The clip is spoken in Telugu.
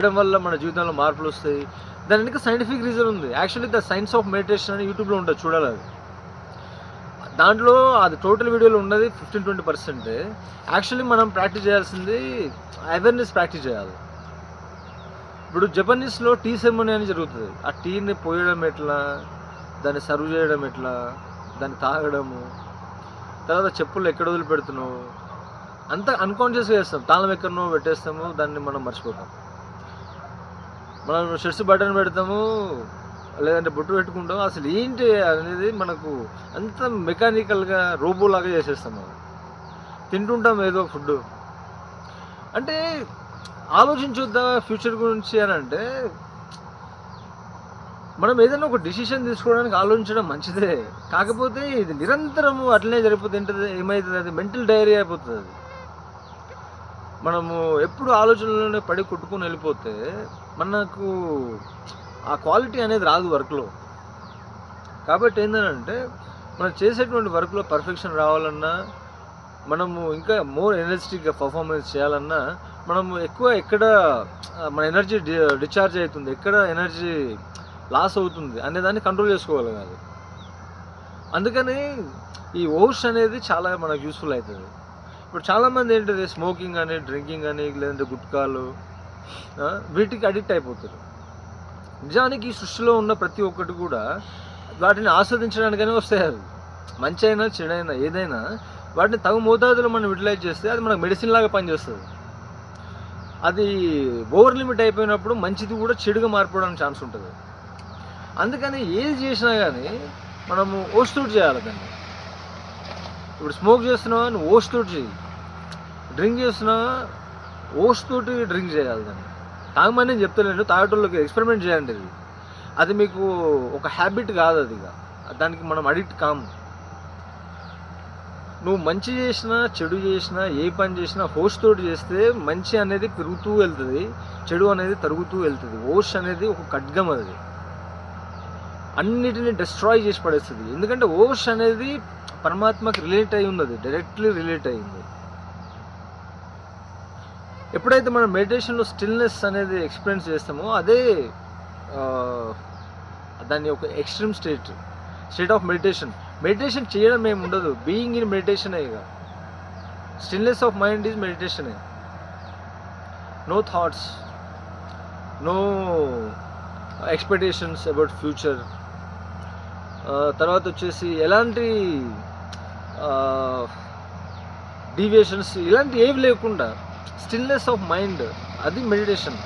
చేయడం వల్ల మన జీవితంలో మార్పులు వస్తాయి. దాని వెనుక సైంటిఫిక్ రీజన్ ఉంది. Actually the science of meditation అని యూట్యూబ్లో ఉంటుంది. చూడాలి అది. దాంట్లో అది టోటల్ వీడియోలో ఉన్నది ఫిఫ్టీన్ ట్వంటీ పర్సెంట్ యాక్చువల్లీ మనం ప్రాక్టీస్ చేయాల్సింది అవేర్నెస్ ప్రాక్టీస్ చేయాలి. ఇప్పుడు జపనీస్లో టీ సెరమనీ అని జరుగుతుంది. ఆ టీని పోయడం ఎట్లా? దాన్ని సర్వ్ చేయడం ఎట్లా? దాన్ని తాగడము. తర్వాత చెప్పులు ఎక్కడ వదిలిపెడుతున్నావు? అంతా అన్కాన్షియస్గా చేస్తాం. తాళం ఎక్కడనో పెట్టేస్తాము. దాన్ని మనం మర్చిపోతాం. మనం షర్ట్స్ బటన్ పెడతాము లేదంటే బొట్టు పెట్టుకుంటాం అసలు ఏంటి అనేది మనకు అంత మెకానికల్గా రోబోలాగా చేసేస్తాం మనం. తింటుంటాం ఏదో ఫుడ్ అంటే ఆలోచించొద్దా ఫ్యూచర్ గురించి అని అంటే మనం ఏదైనా ఒక డిసిషన్ తీసుకోవడానికి ఆలోచించడం మంచిదే. కాకపోతే ఇది నిరంతరము అట్లనే జరిగిపోతుంటుంది ఏమవుతుంది అది మెంటల్ డైరీ అయిపోతుంది. అది మనము ఎప్పుడు ఆలోచనలోనే పడి కొట్టుకొని వెళ్ళిపోతే మనకు ఆ క్వాలిటీ అనేది రాదు వర్క్లో. కాబట్టి ఏంటంటే మనం చేసేటువంటి వర్క్లో పర్ఫెక్షన్ రావాలన్నా మనము ఇంకా మోర్ ఎనర్జెటిక్గా పర్ఫార్మెన్స్ చేయాలన్నా మనము ఎక్కువ ఎక్కడ మన ఎనర్జీ డిశ్చార్జ్ అవుతుంది ఎక్కడ ఎనర్జీ లాస్ అవుతుంది అనే దాన్ని కంట్రోల్ చేసుకోగలగాలి అందుకని ఈ ఓష్ అనేది చాలా మనకు యూస్ఫుల్ అవుతుంది. ఇప్పుడు చాలామంది ఏంటిది స్మోకింగ్ అని డ్రింకింగ్ అని లేదంటే గుట్కాలు వీటికి అడిక్ట్ అయిపోతారు. నిజానికి ఈ సృష్టిలో ఉన్న ప్రతి ఒక్కటి కూడా వాటిని ఆస్వాదించడానికనే వస్తాయి అవి. మంచి అయినా చెడైనా ఏదైనా వాటిని తగు మోతాదులో మనం యూటిలైజ్ చేస్తే అది మనకు మెడిసిన్ లాగా పనిచేస్తుంది. అది ఓవర్ లిమిట్ అయిపోయినప్పుడు మంచిది కూడా చెడుగా మారిపోవడానికి ఛాన్స్ ఉంటుంది. అందుకని ఏది చేసినా కానీ మనము ఓస్తోటి చేయాలి దాన్ని. ఇప్పుడు స్మోక్ చేస్తున్నావా నువ్వు ఓస్తోటి చేయి డ్రింక్ చేస్తున్నావా ఓస్తోటి డ్రింక్ చేయాలి దాన్ని. తాగమని నేను చెప్తలేను తాగేటోళ్ళకి ఎక్స్పెరిమెంట్ చేయండి అది. అది మీకు ఒక హ్యాబిట్ కాదు అది ఇక. దానికి మనం అడిక్ట్ కాము. నువ్వు మంచి చేసినా చెడు చేసినా ఏ పని చేసినా హోష్ తోటి చేస్తే మంచి అనేది పెరుగుతూ వెళ్తుంది చెడు అనేది తరుగుతూ వెళ్తుంది. హోష్ అనేది ఒక ఖడ్గం అది. అన్నిటిని డిస్ట్రాయ్ చేసి పడేస్తుంది. ఎందుకంటే ఓష్ అనేది పరమాత్మకి రిలేట్ అయి ఉన్నది డైరెక్ట్లీ రిలేట్ అయింది. ఎప్పుడైతే మనం మెడిటేషన్లో స్టిల్నెస్ అనేది ఎక్స్పీరియన్స్ చేస్తామో అదే దాని దాన్ని ఒక extreme state state of meditation meditation చేయడం ఏమి ఉండదు. బీయింగ్ ఇన్ మెడిటేషన్ ఇక. Stillness of mind is meditation no thoughts no expectations about future తర్వాత వచ్చేసి ఎలాంటి డీవియేషన్స్ ఇలాంటి ఏవి లేకుండా స్టిల్నెస్ ఆఫ్ మైండ్ అది మెడిటేషన్